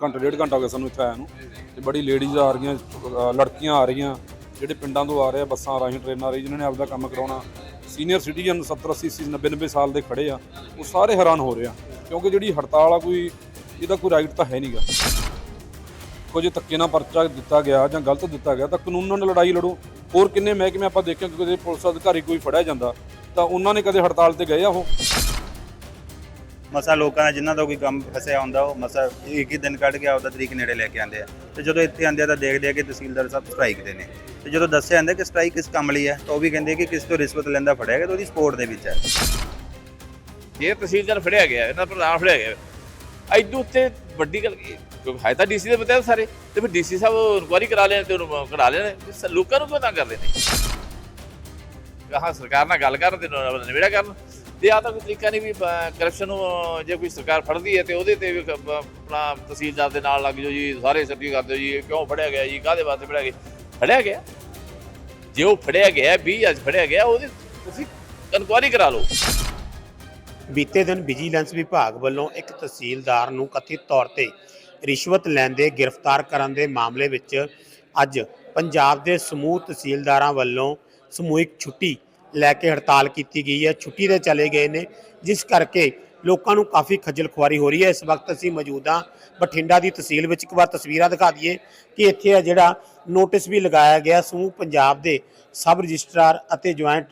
ਘੰਟਾ ਡੇਢ ਘੰਟਾ ਹੋ ਗਿਆ ਸਾਨੂੰ ਇੱਥੇ ਆਇਆ ਨੂੰ। ਤੇ ਬੜੀ ਲੇਡੀਜ਼ ਆ ਰਹੀਆਂ ਅ, ਲੜਕੀਆਂ ਆ ਰਹੀਆਂ ਜਿਹੜੇ ਪਿੰਡਾਂ ਤੋਂ ਆ ਰਹੇ ਆ ਬੱਸਾਂ ਰਾਹੀਂ ਟ੍ਰੇਨਾਂ ਰਾਹੀਂ ਜਿਨ੍ਹਾਂ ਨੇ ਆਪਦਾ ਕੰਮ ਕਰਾਉਣਾ। ਸੀਨੀਅਰ ਸਿਟੀਜ਼ਨ 70 80 80 90 90 ਸਾਲ ਦੇ ਖੜੇ ਆ ਉਹ ਸਾਰੇ ਹੈਰਾਨ ਹੋ ਰਹੇ ਆ ਕਿਉਂਕਿ ਜਿਹੜੀ ਹੜਤਾਲ ਆ ਕੋਈ ਇਹਦਾ ਕੋਈ ਰਾਈਟ ਤਾਂ ਹੈ ਨਹੀਂਗਾ। ਕੁਝ ਧੱਕੇ ਨਾਲ ਪਰਚਾ ਦਿੱਤਾ ਗਿਆ ਜਾਂ ਗਲਤ ਦਿੱਤਾ ਗਿਆ ਤਾਂ ਕਾਨੂੰਨਾਂ ਨਾਲ ਲੜਾਈ ਲੜੋ। ਹੋਰ ਕਿੰਨੇ ਮਹਿਕਮੇ ਆਪਾਂ ਦੇਖਿਆ ਕਿ ਕਦੇ ਪੁਲਿਸ ਅਧਿਕਾਰੀ ਕੋਈ ਫੜਿਆ ਜਾਂਦਾ ਤਾਂ ਉਹਨਾਂ ਨੇ ਕਦੇ ਹੜਤਾਲ ਤੇ ਗਏ ਆ ਉਹ? ਮਸਾ ਲੋਕਾਂ ਦਾ ਜਿਨ੍ਹਾਂ ਦਾ ਕੋਈ ਕੰਮ ਫਸਿਆ ਹੁੰਦਾ, ਉਹ ਮਸਾ ਇੱਕ ਹੀ ਦਿਨ ਕੱਢ ਕੇ ਆਪਦਾ ਤਰੀਕ ਨੇੜੇ ਲੈ ਕੇ ਆਉਂਦੇ ਆ। ਤੇ ਜਦੋਂ ਇੱਥੇ ਆਉਂਦੇ ਆ ਤਾਂ ਦੇਖਦੇ ਆ ਕਿ ਤਹਿਸੀਲਦਾਰ ਸਾਹਿਬ ਸਟ੍ਰਾਈਕ ਦੇ ਨੇ। ਤੇ ਜਦੋਂ ਦੱਸਿਆ ਜਾਂਦਾ ਕਿ ਸਟ੍ਰਾਈਕ ਕਿਸ ਕੰਮ ਲਈ ਹੈ, ਤਾਂ ਉਹ ਵੀ ਕਹਿੰਦੇ ਕਿ ਕਿਸ ਤੋਂ ਰਿਸ਼ਵਤ ਲੈਂਦਾ ਫੜਿਆ ਗਿਆ ਤਾਂ ਉਹਦੀ ਸਪੋਰਟ ਦੇ ਵਿੱਚ ਹੈ। ਇਹ ਤਹਿਸੀਲਦਾਰ ਫੜਿਆ ਗਿਆ, ਇਹਨਾਂ ਪ੍ਰਧਾਨ ਫੜਿਆ ਗਿਆ। ਐਦੂ ਉੱਤੇ ਵੱਡੀ ਗੱਲ ਕੀ ਹੈ? ਕਿਉਂਕਿ ਹੈ ਤਾਂ ਡੀਸੀ ਦੇ ਬਤਾਇਆ ਸਾਰੇ। ਤੇ ਫਿਰ ਡੀਸੀ ਸਾਹਿਬ ਇਨਕੁਆਰੀ ਕਰਾ ਲੈਣ ਤੇ ਉਹਨੂੰ ਕਢਾ ਲੈਣ ਲੋਕਾਂ ਨੂੰ ਕਿਉਂ ਨਾ ਕਰਦੇ ਨੇ? ਕਹਾ ਸਰਕਾਰ ਨਾਲ ਗੱਲ ਕਰਨ ਤੇ ਨਿਬੇੜਾ ਕਰਨ। ਤੇ ਆ ਤਾਂ ਕੋਈ ਤਰੀਕਾ ਨਹੀਂ ਵੀ ਕਰਪਸ਼ਨ ਨੂੰ ਜੇ ਕੋਈ ਸਰਕਾਰ ਫੜਦੀ ਹੈ ਤੇ ਉਹਦੇ ਤੇ ਵੀ ਆਪਣਾ ਤਹਿਸੀਲਦਾਰ ਦੇ ਨਾਲ ਲੱਗ ਜਾਓ ਜੀ, ਸਾਰੇ ਸੱਟੀ ਕਰਦੇ ਹੋ ਜੀ ਕਿਉਂ ਫੜਿਆ ਗਿਆ ਜੀ, ਕਾਹਦੇ ਵਾਸਤੇ ਫੜਿਆ ਗਿਆ? ਫੜਿਆ ਗਿਆ? ਜੇ ਉਹ ਫੜਿਆ ਗਿਆ 20 ਅੱਜ ਫੜਿਆ ਗਿਆ, ਉਹਦੀ ਤੁਸੀਂ ਇਨਕੁਆਰੀ ਕਰਾ ਲਓ। ਬੀਤੇ ਦਿਨ ਵਿਜੀਲੈਂਸ ਵਿਭਾਗ ਵੱਲੋਂ ਇੱਕ ਤਹਿਸੀਲਦਾਰ ਨੂੰ ਕਥਿਤ ਤੌਰ ਤੇ ਰਿਸ਼ਵਤ ਲੈਂਦੇ, ਗ੍ਰਿਫਤਾਰ ਕਰਨ ਦੇ ਮਾਮਲੇ ਵਿੱਚ ਅੱਜ ਪੰਜਾਬ ਦੇ ਸਮੂਹ ਤਹਿਸੀਲਦਾਰਾਂ ਵੱਲੋਂ ਸਮੂਹਿਕ ਛੁੱਟੀ ਲੈ ਕੇ ਹੜਤਾਲ ਕੀਤੀ ਗਈ ਹੈ, ਛੁੱਟੀ ਤੇ ਚਲੇ ਗਏ ਨੇ, ਜਿਸ ਕਰਕੇ ਲੋਕਾਂ ਨੂੰ ਕਾਫੀ ਖੱਜਲ ਖੁਆਰੀ ਹੋ ਰਹੀ ਹੈ। ਇਸ ਵਕਤ ਅਸੀਂ ਮੌਜੂਦ ਹਾਂ ਬਠਿੰਡਾ ਦੀ ਤਹਿਸੀਲ ਵਿੱਚ। ਇੱਕ ਵਾਰ ਤਸਵੀਰਾਂ ਦਿਖਾ ਦਈਏ ਕਿ ਇੱਥੇ ਆ ਜਿਹੜਾ ਨੋਟਿਸ ਵੀ ਲਗਾਇਆ ਗਿਆ, ਸਮੂਹ ਪੰਜਾਬ ਦੇ ਸਬ ਰਜਿਸਟਰਾਰ ਅਤੇ ਜੁਆਇੰਟ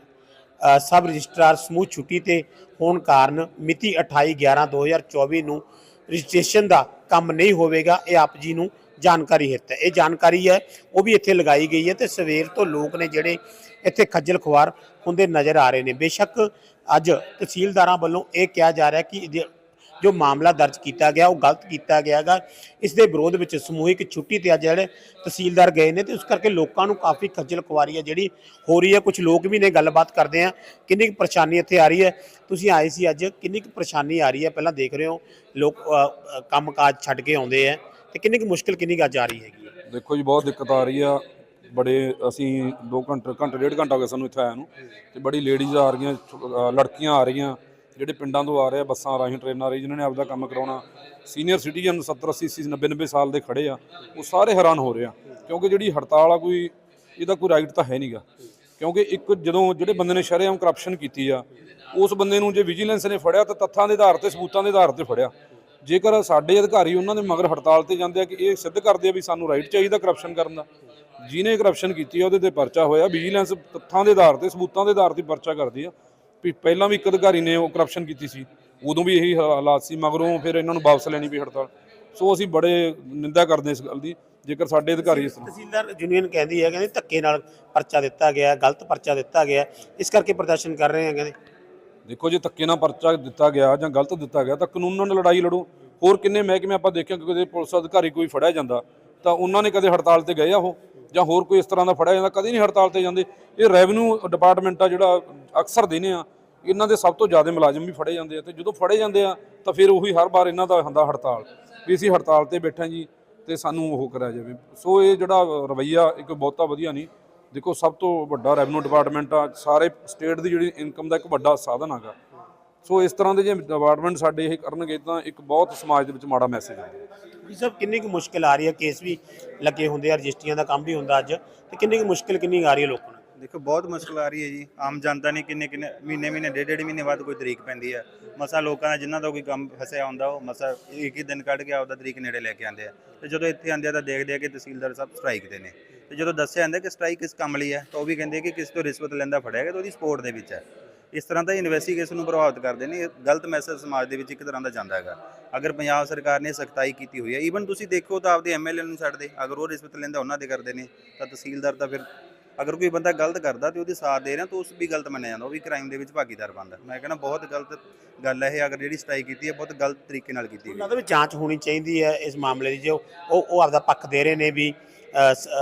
ਸਬ ਰਜਿਸਟਰਾਰ ਸਮੂਹ ਛੁੱਟੀ ਤੇ ਹੋਣ ਕਾਰਨ ਮਿਤੀ 28/11/2024 ਨੂੰ ਰਜਿਸਟ੍ਰੇਸ਼ਨ ਦਾ ਕੰਮ ਨਹੀਂ ਹੋਵੇਗਾ। ਇਹ ਆਪ ਜੀ ਨੂੰ ਜਾਣਕਾਰੀ ਹਿੱਤ ਹੈ। ਇਹ ਜਾਣਕਾਰੀ ਹੈ ਉਹ ਵੀ ਇੱਥੇ ਲਗਾਈ ਗਈ ਹੈ ਤੇ ਸਵੇਰ ਤੋਂ ਲੋਕ ਨੇ ਜਿਹੜੇ ਇੱਥੇ ਖੱਜਲ ਖੁਆਰ ਹੁੰਦੇ ਨਜ਼ਰ ਆ ਰਹੇ ਨੇ। ਬੇਸ਼ੱਕ ਅੱਜ ਤਹਿਸੀਲਦਾਰਾਂ ਵੱਲੋਂ ਇਹ ਕਿਹਾ ਜਾ ਰਿਹਾ ਕਿ ਇਹਦੇ- ਜੋ ਮਾਮਲਾ ਦਰਜ ਕੀਤਾ ਗਿਆ ਉਹ ਗਲਤ ਕੀਤਾ ਗਿਆ ਹੈਗਾ। ਇਸ ਦੇ ਵਿਰੋਧ ਵਿੱਚ ਸਮੂਹਿਕ ਛੁੱਟੀ ਤੇ ਅੱਜ ਜਿਹੜੇ ਤਹਿਸੀਲਦਾਰ ਗਏ ਨੇ ਤੇ ਉਸ ਕਰਕੇ ਲੋਕਾਂ ਨੂੰ ਕਾਫੀ ਖੱਜਲ ਖੁਆਰੀ ਹੈ ਜਿਹੜੀ ਹੋ ਰਹੀ ਹੈ। ਕੁਝ ਲੋਕ ਵੀ ਨੇ ਗੱਲਬਾਤ ਕਰਦੇ ਆ ਕਿੰਨੀ ਕੁ ਪਰੇਸ਼ਾਨੀ ਇੱਥੇ ਆ ਰਹੀ ਹੈ? ਤੁਸੀਂ ਆਏ ਸੀ ਅੱਜ ਕਿੰਨੀ ਕੁ ਪਰੇਸ਼ਾਨੀ ਆ ਰਹੀ ਹੈ? ਪਹਿਲਾਂ ਦੇਖ ਰਹੇ ਹੋ ਲੋਕ ਅ, ਅ, ਕੰਮਕਾਜ ਛੱਡ ਕੇ ਆਉਂਦੇ ਆ ਤੇ ਕਿੰਨੀ ਕੁ ਮੁਸ਼ਕਲ ਕਿੰਨੀ ਕੁ ਅੱਜ ਆ ਰਹੀ ਹੈਗੀ ਹੈ? ਦੇਖੋ ਜੀ ਬਹੁਤ ਦਿੱਕਤ ਆ ਰਹੀ ਆ। ਬੜੇ ਅਸੀਂ 2 ਘੰਟੇ ਘੰਟੇ ਡੇਢ ਘੰਟਾ ਹੋ ਗਿਆ ਸਾਨੂੰ ਇੱਥੇ ਆਇਆ ਨੂੰ। ਤੇ ਬੜੀ ਲੇਡੀਜ਼ ਆ ਰਹੀਆਂ ਛੋ- ਅ, ਲੜਕੀਆਂ ਆ ਰਹੀਆਂ ਜਿਹੜੇ ਪਿੰਡਾਂ ਤੋਂ ਆ ਰਹੇ ਆ ਬੱਸਾਂ ਰਾਹੀਂ ਟ੍ਰੇਨਾਂ ਰਾਹੀਂ ਜਿਨ੍ਹਾਂ ਨੇ ਆਪਦਾ ਕੰਮ ਕਰਾਉਣਾ। ਸੀਨੀਅਰ ਸਿਟੀਜ਼ਨ 70 80 80 90 90 ਸਾਲ ਦੇ ਖੜੇ ਆ ਉਹ ਸਾਰੇ ਹੈਰਾਨ ਹੋ ਰਹੇ ਆ। ਕਿਉਂਕਿ ਜਿਹੜੀ ਹੜਤਾਲ ਆ ਕੋਈ ਇਹਦਾ ਕੋਈ ਰਾਈਟ ਤਾਂ ਹੈ ਨਹੀਂਗਾ ਕਿਉਂਕਿ ਇੱਕ ਜਦੋਂ ਜਿਹੜੇ ਬੰਦੇ ਨੇ ਸ਼ਰੇਆਮ ਕਰਪਸ਼ਨ ਕੀਤੀ ਆ ਉਸ ਬੰਦੇ ਨੂੰ ਜੇ ਵਿਜੀਲੈਂਸ ਨੇ ਫੜਿਆ ਤਾਂ ਤੱਥਾਂ ਦੇ ਆਧਾਰ ਤੇ ਸਬੂਤਾਂ ਦੇ ਆਧਾਰ ਤੇ ਫੜਿਆ। ਜੇਕਰ ਸਾਡੇ ਅਧਿਕਾਰੀ ਉਹਨਾਂ ਦੇ ਮਗਰ ਹੜਤਾਲ ਤੇ ਜਾਂਦੇ ਆ ਕਿ ਇਹ ਸਿੱਧ ਕਰਦੇ ਆ ਵੀ ਸਾਨੂੰ ਰਾਈਟ ਚਾਹੀਦਾ ਕਰਪਸ਼ਨ ਕਰਨ ਦਾ, ਜਿਹਨੇ ਕਰਪਸ਼ਨ ਕੀਤੀ ਆ, ਉਹਦੇ ਤੇ ਪਰਚਾ ਹੋਇਆ ਵਿਜੀਲੈਂਸ ਤੱਥਾਂ ਦੇ ਆਧਾਰ ਤੇ, ਸਬੂਤਾਂ ਦੇ ਆਧਾਰ ਤੇ ਪਰਚਾ ਕਰਦੀ ਆ, ਵੀ ਪਹਿਲਾਂ ਵੀ ਇੱਕ ਅਧਿਕਾਰੀ ਨੇ ਉਹ ਕਰਪਸ਼ਨ ਕੀਤੀ ਸੀ, ਉਦੋਂ ਵੀ ਇਹੀ ਹਾਲਾਤ ਸੀ, ਮਗਰੋਂ ਫਿਰ ਇਹਨਾਂ ਨੂੰ ਵਾਪਸ ਲੈਣੀ ਪਈ ਹੜਤਾਲ। ਸੋ ਅਸੀਂ ਬੜੇ ਨਿੰਦਾ ਕਰਦੇ ਇਸ ਗੱਲ ਦੀ, ਜੇਕਰ ਸਾਡੇ ਅਧਿਕਾਰੀ ਇਸ ਤਹਿਸੀਲਦਾਰ ਯੂਨੀਅਨ ਕਹਿੰਦੀ ਹੈ, ਕਹਿੰਦੀ ਧੱਕੇ ਨਾਲ ਪਰਚਾ ਦਿੱਤਾ ਗਿਆ, ਗਲਤ ਪਰਚਾ ਦਿੱਤਾ ਗਿਆ, ਇਸ ਕਰਕੇ ਪ੍ਰਦਰਸ਼ਨ ਕਰ ਰਹੇ ਆ ਕਹਿੰਦੇ। ਦੇਖੋ ਜੇ ਧੱਕੇ ਨਾਲ ਪਰਚਾ ਦਿੱਤਾ ਗਿਆ ਜਾਂ ਗਲਤ ਦਿੱਤਾ ਗਿਆ ਤਾਂ ਕਾਨੂੰਨਾਂ ਨਾਲ ਲੜਾਈ ਲੜੋ। ਹੋਰ ਕਿੰਨੇ ਮਹਿਕਮੇ ਆਪਾਂ ਦੇਖਿਆ ਕਿ ਕਦੇ ਪੁਲਿਸ ਅਧਿਕਾਰੀ ਕੋਈ ਫੜਿਆ ਜਾਂਦਾ, ਤਾਂ ਉਹਨਾਂ ਨੇ ਕਦੇ ਹੜਤਾਲ ਤੇ ਗਏ ਆ ਉਹ? ਜਾਂ ਹੋਰ ਕੋਈ ਇਸ ਤਰ੍ਹਾਂ ਦਾ ਫੜਿਆ ਜਾਂਦਾ, ਕਦੇ ਨਹੀਂ ਹੜਤਾਲ ਤੇ ਜਾਂਦੇ? ਇਹ ਰੈਵਨਿਊ ਡਿਪਾਰਟਮੈਂਟ ਆ ਜਿਹੜਾ ਅਕਸਰ ਦਿਨੇ ਆ, ਇਹਨਾਂ ਦੇ ਸਭ ਤੋਂ ਜ਼ਿਆਦਾ ਮੁਲਾਜ਼ਮ ਵੀ ਫੜੇ ਜਾਂਦੇ ਆ ਤੇ ਜਦੋਂ ਫੜੇ ਜਾਂਦੇ ਆ, ਤਾਂ ਫਿਰ ਉਹੀ ਹਰ ਵਾਰ ਇਹਨਾਂ ਦਾ ਹੁੰਦਾ ਹੜਤਾਲ, ਵੀ ਅਸੀਂ ਹੜਤਾਲ ਤੇ ਬੈਠੇ ਜੀ ਤੇ ਸਾਨੂੰ ਉਹ ਕਰਿਆ ਜਾਵੇ। ਸੋ ਇਹ ਜਿਹੜਾ ਰਵਈਆ ਇੱਕ ਬਹੁਤਾ ਵਧੀਆ ਨਹੀਂ ਦੇਖੋ, ਸਭ ਤੋਂ ਵੱਡਾ ਰੈਵਨਿਊ ਡਿਪਾਰਟਮੈਂਟ ਆ, ਸਾਰੇ ਸਟੇਟ ਦੀ ਜਿਹੜੀ ਇਨਕਮ ਦਾ ਇੱਕ ਵੱਡਾ ਸਾਧਨ ਹੈਗਾ। ਸੋ ਇਸ ਤਰ੍ਹਾਂ ਦੇ ਜੇ ਡਿਪਾਰਟਮੈਂਟ ਸਾਡੇ ਇਹ ਕਰਨਗੇ, ਤਾਂ ਇੱਕ ਬਹੁਤ ਸਮਾਜ ਦੇ ਵਿੱਚ ਮਾੜਾ ਮੈਸੇਜ ਆਉਂਦਾ ਇਹ ਸਭ ਕਿੰਨੀ ਕੁ ਮੁਸ਼ਕਲ ਆ ਰਹੀ ਹੈ? ਕੇਸ ਵੀ ਲੱਗੇ ਹੁੰਦੇ ਆ, ਰਜਿਸਟਰੀਆਂ ਦਾ ਕੰਮ ਵੀ ਹੁੰਦਾ ਅੱਜ, ਤੇ ਕਿੰਨੀ ਕੁ ਮੁਸ਼ਕਲ ਕਿੰਨੀ ਕੁ ਆ ਰਹੀ ਹੈ ਲੋਕਾਂ ਨੂੰ? ਦੇਖੋ, ਬਹੁਤ ਮੁਸ਼ਕਲ ਆ ਰਹੀ ਹੈ ਜੀ। ਆਮ ਜਨਤਾ ਨੇ ਕਿੰਨੇ ਕਿੰਨੇ ਮਹੀਨੇ ਮਹੀਨੇ, ਡੇਢ ਡੇਢ ਮਹੀਨੇ ਬਾਅਦ ਕੋਈ ਤਰੀਕ ਪੈਂਦੀ ਹੈ ਮਸਾ ਲੋਕਾਂ ਦਾ ਜਿਨ੍ਹਾਂ ਦਾ ਕੋਈ ਕੰਮ ਫਸਿਆ ਹੁੰਦਾ, ਉਹ ਮਸਾ ਇੱਕ ਹੀ ਦਿਨ ਕੱਢ ਕੇ ਆਪਦਾ ਤਰੀਕ ਨੇੜੇ ਲੈ ਕੇ ਆਉਂਦੇ ਆ। ਤੇ ਜਦੋਂ ਇੱਥੇ ਆਉਂਦੇ ਆ ਤਾਂ ਦੇਖਦੇ ਆ ਕਿ ਤਹਿਸੀਲਦਾਰ ਸਾਹਿਬ ਸਟ੍ਰਾਈਕ ਦੇ ਨੇ। ਤੇ ਜਦੋਂ ਦੱਸਿਆ ਜਾਂਦਾ ਕਿ ਸਟ੍ਰਾਈਕ ਕਿਸ ਕੰਮ ਲਈ ਹੈ, ਤਾਂ ਉਹ ਵੀ ਕਹਿੰਦੇ ਕਿ ਕਿਸ ਤੋਂ ਰਿਸ਼ਵਤ ਲੈਂਦਾ ਫੜਿਆ ਗਿਆ ਤਾਂ ਉਹਦੀ ਸਪੋਰਟ ਦੇ ਵਿੱਚ ਹੈ। ਇਸ ਤਰ੍ਹਾਂ ਦਾ ਇਨਵੈਸਟੀਗੇਸ਼ਨ ਨੂੰ ਪ੍ਰਭਾਵਿਤ ਕਰਦੇ ਨੇ। ਇਹ ਗਲਤ ਮੈਸੇਜ ਸਮਾਜ ਦੇ ਵਿੱਚ ਇੱਕ ਤਰ੍ਹਾਂ ਦਾ ਜਾਂਦਾ ਹੈਗਾ। ਅਗਰ ਪੰਜਾਬ ਸਰਕਾਰ ਨੇ ਸਖਤਾਈ ਕੀਤੀ ਹੋਈ ਹੈ ਈਵਨ ਤੁਸੀਂ ਦੇਖੋ ਤਾਂ ਆਪਦੇ ਐਮਐਲਏ ਨੂੰ ਛੱਡਦੇ ਅਗਰ ਉਹ ਰਿਸ਼ਵਤ ਲੈਂਦਾ, ਉਹਨਾਂ ਦੇ ਕਰਦੇ ਨੇ। ਤਾਂ ਤਹਿਸੀਲਦਾਰ ਤਾਂ ਫਿਰ ਅਗਰ ਕੋਈ ਬੰਦਾ ਗਲਤ ਕਰਦਾ ਤੇ ਉਹਦੀ ਸਾਥ ਦੇ ਰਿਹਾ ਤਾਂ ਉਸ ਵੀ ਗਲਤ ਮੰਨਿਆ ਜਾਂਦਾ, ਉਹ ਵੀ ਕ੍ਰਾਈਮ ਦੇ ਵਿੱਚ ਭਾਗੀਦਾਰ ਬਣਦਾ ਮੈਂ ਕਹਿੰਦਾ ਬਹੁਤ ਗਲਤ ਗੱਲ ਹੈ ਇਹ, ਅਗਰ ਜਿਹੜੀ ਸਟ੍ਰਾਈਕ ਕੀਤੀ ਹੈ, ਬਹੁਤ ਗਲਤ ਤਰੀਕੇ ਨਾਲ ਕੀਤੀ ਗਈ ਉਹਨਾਂ ਦਾ ਵੀ ਜਾਂਚ ਹੋਣੀ ਚਾਹੀਦੀ ਹੈ ਇਸ ਮਾਮਲੇ ਦੀ, ਜੋ ਉਹ ਉਹ ਆਪਦਾ ਪੱਖ ਦੇ ਰਹੇ ਨੇ ਵੀ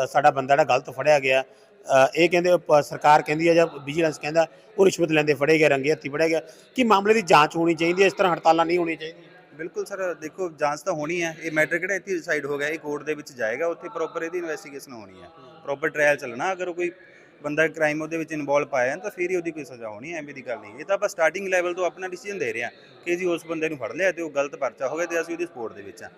ਸਾਡਾ ਬੰਦਾ ਜਿਹੜਾ ਗਲਤ ਫੜਿਆ ਗਿਆ ਇਹ ਕਹਿੰਦੇ ਪ- ਸਰਕਾਰ ਕਹਿੰਦੀ ਹੈ ਜਾਂ ਵਿਜੀਲੈਂਸ ਕਹਿੰਦਾ, ਉਹ ਰਿਸ਼ਵਤ ਲੈਂਦੇ ਫੜੇ ਗਿਆ ਰੰਗੇ ਹੱਥੀ ਫੜਿਆ ਗਿਆ। ਕਿ ਮਾਮਲੇ ਦੀ ਜਾਂਚ ਹੋਣੀ ਚਾਹੀਦੀ ਹੈ? ਇਸ ਤਰ੍ਹਾਂ ਹੜਤਾਲਾਂ ਨਹੀਂ ਹੋਣੀ ਚਾਹੀਦੀਆਂ। ਬਿਲਕੁਲ ਸਰ, ਦੇਖੋ, ਜਾਂਚ ਤਾਂ ਹੋਣੀ ਹੈ। ਇਹ ਮੈਟਰ ਕਿਹੜਾ ਇੱਥੇ ਡਿਸਾਈਡ ਹੋ ਗਿਆ? ਇਹ ਕੋਰਟ ਦੇ ਵਿੱਚ ਜਾਏਗਾ, ਉੱਥੇ ਪ੍ਰੋਪਰ ਇਹਦੀ ਇਨਵੈਸਟੀਗੇਸ਼ਨ ਹੋਣੀ ਹੈ। ਪ੍ਰੋਪਰ ਟ੍ਰਾਇਲ ਚੱਲਣਾ। ਅਗਰ ਕੋਈ ਬੰਦਾ ਕ੍ਰਾਈਮ ਉਹਦੇ ਵਿੱਚ ਇਨਵੋਲਵ ਪਾਇਆ ਤਾਂ ਫਿਰ ਹੀ ਉਹਦੀ ਕੋਈ ਸਜ਼ਾ ਹੋਣੀ ਐਵੇਂ ਦੀ ਗੱਲ ਨਹੀਂ ਇਹ ਤਾਂ ਆਪਾਂ ਸਟਾਰਟਿੰਗ ਲੈਵਲ ਤੋਂ ਆਪਣਾ ਡਿਸੀਜਨ ਦੇ ਰਹੇ ਹਾਂ ਕਿ ਜੀ ਉਸ ਬੰਦੇ ਨੂੰ ਫੜ ਲਿਆ ਤੇ ਉਹ ਗਲਤ ਪਰਚਾ ਹੋ ਗਿਆ ਤੇ ਅਸੀਂ ਉਹਦੀ ਸਪੋਰਟ ਦੇ ਵਿੱਚ ਆ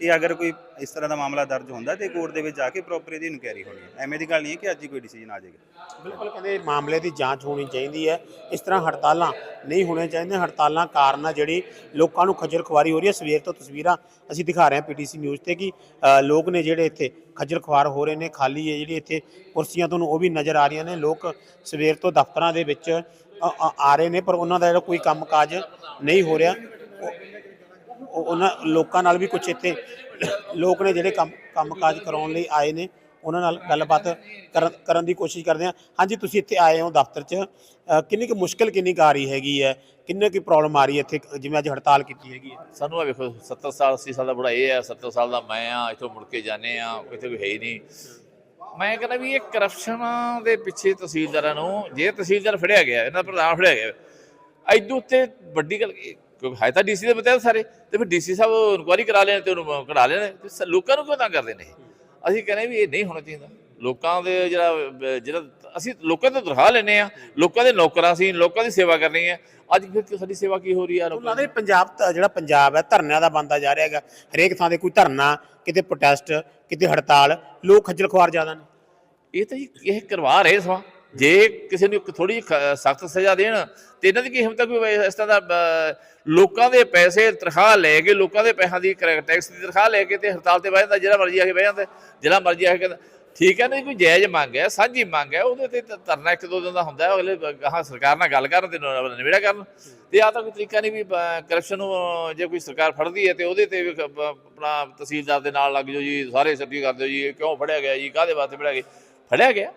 ਇਹ ਅਗਰ ਕੋਈ ਇਸ ਤਰ੍ਹਾਂ ਦਾ ਮਾਮਲਾ ਦਰਜ ਹੁੰਦਾ ਤੇ ਕੋਰਟ ਦੇ ਵਿੱਚ ਜਾ ਕੇ ਪ੍ਰੋਪਰ ਇਹਦੀ ਇਨਕੁਆਇਰੀ ਹੋਣੀ ਹੈ। ਐਵੇਂ ਦੀ ਗੱਲ ਨਹੀਂ ਹੈ ਕਿ ਅੱਜ ਹੀ ਕੋਈ ਡਿਸੀਜਨ ਆ ਜਾਏਗਾ। ਬਿਲਕੁਲ, ਕਹਿੰਦੇ ਮਾਮਲੇ ਦੀ ਜਾਂਚ ਹੋਣੀ ਚਾਹੀਦੀ ਹੈ। ਇਸ ਤਰ੍ਹਾਂ ਹੜਤਾਲਾਂ ਨਹੀਂ ਹੋਣੀਆਂ ਚਾਹੀਦੀਆਂ ਹੜਤਾਲਾਂ ਕਾਰਨ ਆ ਜਿਹੜੀ ਲੋਕਾਂ ਨੂੰ ਖੱਜਲ ਖੁਆਰੀ ਹੋ ਰਹੀ ਹੈ। ਸਵੇਰ ਤੋਂ ਤਸਵੀਰਾਂ ਅਸੀਂ ਦਿਖਾ ਰਹੇ ਹਾਂ ਪੀਟੀਸੀ ਨਿਊਜ਼ ਤੇ ਕਿ ਲੋਕ ਨੇ ਜਿਹੜੇ ਇੱਥੇ ਖੱਜਲ ਖੁਆਰ ਹੋ ਰਹੇ ਨੇ। ਖਾਲੀ ਹੈ ਜਿਹੜੀ ਇੱਥੇ ਕੁਰਸੀਆਂ ਤੁਹਾਨੂੰ ਉਹ ਵੀ ਨਜ਼ਰ ਆ ਰਹੀਆਂ ਨੇ। ਲੋਕ ਸਵੇਰ ਤੋਂ ਦਫ਼ਤਰਾਂ ਦੇ ਵਿੱਚ ਆ ਰਹੇ ਨੇ, ਪਰ ਉਹਨਾਂ ਦਾ ਜਿਹੜਾ ਕੋਈ ਕੰਮਕਾਜ ਨਹੀਂ ਹੋ ਰਿਹਾ। ਉਹਨਾਂ ਲੋਕਾਂ ਨਾਲ ਵੀ ਕੁਝ ਇੱਥੇ ਲੋਕ ਨੇ ਜਿਹੜੇ ਕੰਮ, ਕੰਮਕਾਜ ਕਰਾਉਣ ਲਈ ਆਏ ਨੇ, ਉਹਨਾਂ ਨਾਲ ਗੱਲਬਾਤ ਕਰਨ ਦੀ ਕੋਸ਼ਿਸ਼ ਕਰਦੇ ਹਾਂ। ਹਾਂਜੀ, ਤੁਸੀਂ ਇੱਥੇ ਆਏ ਹੋ ਦਫ਼ਤਰ 'ਚ। ਕਿੰਨੀ ਕੁ ਮੁਸ਼ਕਲ ਕਿੰਨੀ ਕੁ ਆ ਰਹੀ ਹੈਗੀ ਹੈ? ਕਿੰਨੇ ਕੁ ਪ੍ਰੋਬਲਮ ਆ ਰਹੀ ਹੈ ਇੱਥੇ? ਜਿਵੇਂ ਅੱਜ ਹੜਤਾਲ ਕੀਤੀ ਹੈਗੀ ਹੈ। ਸਾਨੂੰ ਆ ਵੇਖੋ 70 ਸਾਲ 80 ਸਾਲ ਦਾ ਬੁੜਾ ਇਹ ਆ 70 ਸਾਲ ਦਾ ਮੈਂ ਆ, ਇੱਥੋਂ ਮੁੜ ਕੇ ਜਾਣੇ ਆ, ਕਿਤੇ ਵੀ ਹੈ ਹੀ ਨਹੀਂ। ਮੈਂ ਕਹਿੰਦਾ ਵੀ ਇਹ ਕਰਪਸ਼ਨ ਦੇ ਪਿੱਛੇ ਤਹਿਸੀਲਦਾਰਾਂ ਨੂੰ, ਜੇ ਤਹਿਸੀਲਦਾਰ ਫੜਿਆ ਗਿਆ, ਇਹਨਾਂ ਦਾ ਪ੍ਰਧਾਨ ਫੜਿਆ ਗਿਆ ਐਦੂ ਉੱਤੇ ਵੱਡੀ ਗੱਲ ਕਿਉਂਕਿ ਹੈ ਤਾਂ ਡੀਸੀ ਦੇ ਬਤਾਇਆ ਸਾਰੇ ਤੇ ਫਿਰ ਡੀਸੀ ਸਾਹਿਬ ਇਨਕੁਆਰੀ ਕਰਾ ਲੈਣ ਤੇ ਉਹਨੂੰ ਕਢਾ ਲੈਣ। ਤੇ ਲੋਕਾਂ ਨੂੰ ਕਿਉਂ ਤਾਂ ਕਰਦੇ ਨੇ? ਅਸੀਂ ਕਹਿੰਦੇ ਵੀ ਇਹ ਨਹੀਂ ਹੋਣਾ ਚਾਹੀਦਾ। ਲੋਕਾਂ ਦੇ ਜਿਹੜਾ ਜਿਹੜਾ ਅਸੀਂ ਲੋਕਾਂ ਤੋਂ ਤਨਖਾਹ ਲੈਨੇ ਆ ਲੋਕਾਂ ਦੇ ਨੌਕਰਾਂ ਸੀ ਲੋਕਾਂ ਦੀ ਸੇਵਾ ਕਰਨੀ ਹੈ। ਅੱਜ ਫਿਰ ਸਾਡੀ ਸੇਵਾ ਕੀ ਹੋ ਰਹੀ ਆ ਲੋਕਾਂ ਵੀ ਪੰਜਾਬ ਜਿਹੜਾ ਪੰਜਾਬ ਹੈ ਧਰਨਿਆਂ ਦਾ ਬੰਦਾ ਜਾ ਰਿਹਾ ਹੈਗਾ। ਹਰੇਕ ਥਾਂ ਤੇ ਕੋਈ ਧਰਨਾ ਕਿਤੇ ਪ੍ਰੋਟੈਸਟ ਕਿਤੇ ਹੜਤਾਲ ਲੋਕ ਖੱਜਲ ਖੁਆਰ ਜ਼ਿਆਦਾ ਨੇ। ਇਹ ਤਾਂ ਇਹ ਕਰਵਾ ਰਹੇ ਸਵਾ ਜੇ ਕਿਸੇ ਨੂੰ ਥੋੜੀ ਸਖਤ ਸਜ਼ਾ ਦੇਣ, ਤੇ ਇਹਨਾਂ ਦੀ ਕੀ ਹਿੰਮਤ ਆ ਕੋਈ ਇਸ ਤਰ੍ਹਾਂ ਦਾ ਲੋਕਾਂ ਦੇ ਪੈਸੇ ਤਨਖਾਹ ਲੈ ਕੇ, ਲੋਕਾਂ ਦੇ ਪੈਸਿਆਂ ਦੀ ਟੈਕਸ ਦੀ ਤਨਖਾਹ ਲੈ ਕੇ ਤੇ ਹੜਤਾਲ ਤੇ ਬਹਿ ਜਾਂਦਾ, ਜਿਹੜਾ ਮਰਜ਼ੀ ਆ ਕੇ ਬਹਿ ਜਾਂਦਾ, ਜਿਹੜਾ ਮਰਜ਼ੀ ਆ ਕੇ ਕਹਿੰਦਾ। ਠੀਕ ਹੈ ਨਾ ਕੋਈ ਜਾਇਜ਼ ਮੰਗ ਹੈ, ਸਾਂਝੀ ਮੰਗ ਹੈ, ਉਹਦੇ ਤੇ ਧ- ਧਰਨਾ ਇੱਕ ਦੋ ਦਿਨ ਦਾ ਹੁੰਦਾ ਹੈ, ਅਗਲੇ ਗਾਹਾਂ ਸਰਕਾਰ ਨਾਲ ਗੱਲ ਕਰਨ ਤੇ ਨ- ਨਿਬੇੜਾ ਕਰਨ। ਤੇ ਆ ਤਾਂ ਕੋਈ ਤਰੀਕਾ ਨਹੀਂ ਵੀ ਕਰਪਸ਼ਨ ਨੂੰ, ਜੇ ਕੋਈ ਸਰਕਾਰ ਫੜਦੀ ਹੈ ਤੇ ਉਹਦੇ ਤੇ ਵੀ ਆਪਣਾ ਤਹਿਸੀਲਦਾਰ ਦੇ ਨਾਲ ਲੱਗ ਜਾਓ ਜੀ, ਸਾਰੇ ਸੱਟੀ ਕਰ ਦਿਓ ਜੀ ਕਿਉਂ ਫੜਿਆ ਗਿਆ ਜੀ, ਕਾਹਦੇ ਵਾਸਤੇ ਫੜਿਆ ਗਿਆ? ਫੜਿਆ ਗਿਆ।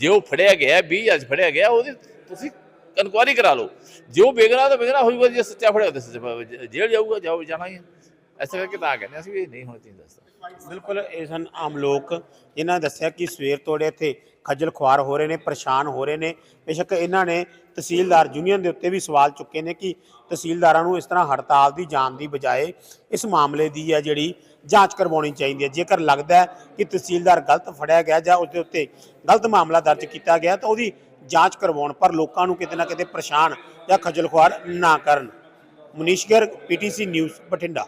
ਜੇ ਉਹ ਫੜਿਆ ਗਿਆ 20 ਅੱਜ ਫੜਿਆ ਗਿਆ, ਉਹਦੀ ਤੁਸੀਂ ਇਨਕੁਆਰੀ ਕਰਾ ਲਓ। ਜੇ ਉਹ ਬੇਗਨਾ ਤਾਂ ਬੇਗਨਾ ਹੋਊਗਾ, ਜੇ ਸੱਚਾ ਫੜਿਆ ਤਾਂ ਸੱਚਾ ਜੇਲ੍ਹ ਜਾਊਗਾ ਜਾਓ ਜਾਣਾ ਹੀ ਐਸਾ ਕਰਕੇ ਤਾਂ ਕਹਿੰਦੇ ਅਸੀਂ ਵੀ ਨਹੀਂ ਹੋਣਾ ਚਾਹੀਦਾ ਬਿਲਕੁਲ, ਇਹ ਸਨ ਆਮ ਲੋਕ ਇਹਨਾਂ ਨੇ ਦੱਸਿਆ ਕਿ ਸਵੇਰ ਤੋਂ ਜਿਹੜੇ ਇੱਥੇ ਖੱਜਲ ਖੁਆਰ ਹੋ ਰਹੇ ਨੇ, ਪਰੇਸ਼ਾਨ ਹੋ ਰਹੇ ਨੇ। ਬੇਸ਼ੱਕ ਇਹਨਾਂ ਨੇ ਤਹਿਸੀਲਦਾਰ ਯੂਨੀਅਨ ਦੇ ਉੱਤੇ ਵੀ ਸਵਾਲ ਚੁੱਕੇ ਨੇ ਕਿ ਤਹਿਸੀਲਦਾਰਾਂ ਨੂੰ ਇਸ ਤਰ੍ਹਾਂ ਹੜਤਾਲ ਦੀ ਜਾਣ ਦੀ ਬਜਾਏ ਇਸ ਮਾਮਲੇ ਦੀ ਹੈ ਜਿਹੜੀ ਜਾਂਚ ਕਰਵਾਉਣੀ ਚਾਹੀਦੀ ਹੈ। ਜੇਕਰ ਲੱਗਦਾ ਹੈ ਕਿ ਤਹਿਸੀਲਦਾਰ ਗਲਤ ਫੜਿਆ ਗਿਆ ਜਾਂ ਉਸ ਦੇ ਉੱਤੇ ਗਲਤ ਮਾਮਲਾ ਦਰਜ ਕੀਤਾ ਗਿਆ, ਤਾਂ ਉਹਦੀ ਜਾਂਚ ਕਰਵਾਉਣ ਪਰ ਲੋਕਾਂ ਨੂੰ ਕਿਤੇ ਨਾ ਕਿਤੇ ਪਰੇਸ਼ਾਨ ਜਾਂ ਖੱਜਲ ਖੁਆਰ ਨਾ ਕਰਨ। ਮਨੀਸ਼ ਗਰ ਪੀਟੀਸੀ ਨਿਊਜ਼, ਬਠਿੰਡਾ।